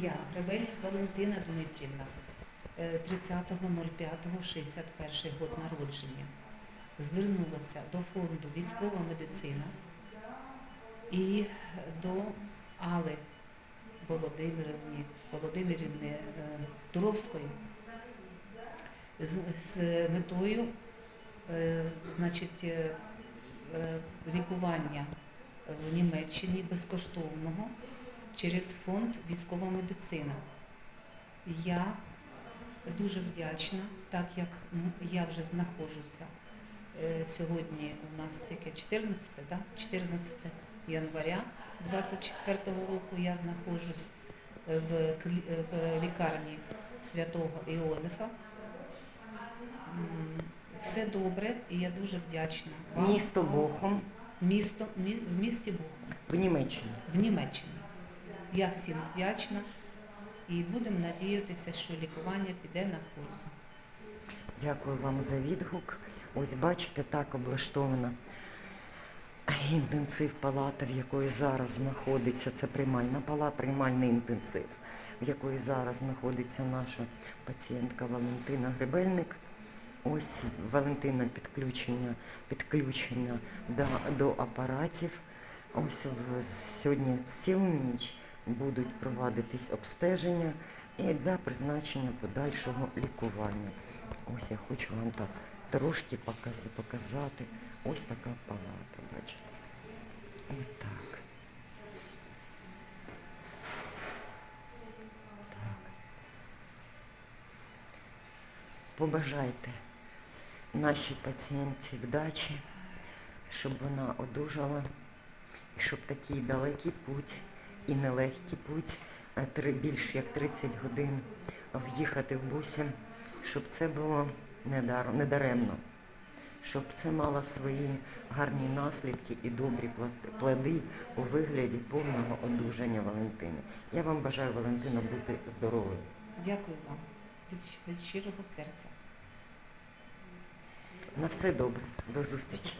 Я, Ревель Валентина Дмитрівна, е, 30.05.61 год народження, звернулася до фонду військова медицина і до Али Володимирівни, Володимирівни е, Туровської з, з метою е, значить, е, е, лікування в Німеччині безкоштовного через фонд військова медицина. Я дуже вдячна, так як я вже знаходжуся е, сьогодні у нас яке 14, да? 14 января 24 року я знаходжусь е, в, е, в лікарні святого Іозефа. Все добре, і я дуже вдячна. вам. Місто Бохум Місто, мі- в місті Бохум в Німеччині. в Німеччині. Я всім вдячна і будемо надіятися, що лікування піде на пользу. Дякую вам за відгук. Ось бачите, так облаштована інтенсив палата, в якої зараз знаходиться, це приймальна палата, приймальний інтенсив, в якої зараз знаходиться наша пацієнтка Валентина Гребельник. Ось Валентина підключення, підключення до, до апаратів. Ось сьогодні цілу ніч будуть проводитись обстеження і для призначення подальшого лікування. Ось я хочу вам так трошки показати. Ось така палата, бачите. Ось так. Так. Побажайте нашій пацієнтці вдачі, щоб вона одужала, і щоб такий далекий путь і нелегкий путь, е, три- більш як 30 годин в'їхати в бусі, щоб це було недаремно, щоб це мало свої гарні наслідки і добрі плоди у вигляді повного одужання Валентини. Я вам бажаю, Валентина, бути здоровою. Дякую вам від, щирого серця. На все добре. До зустрічі.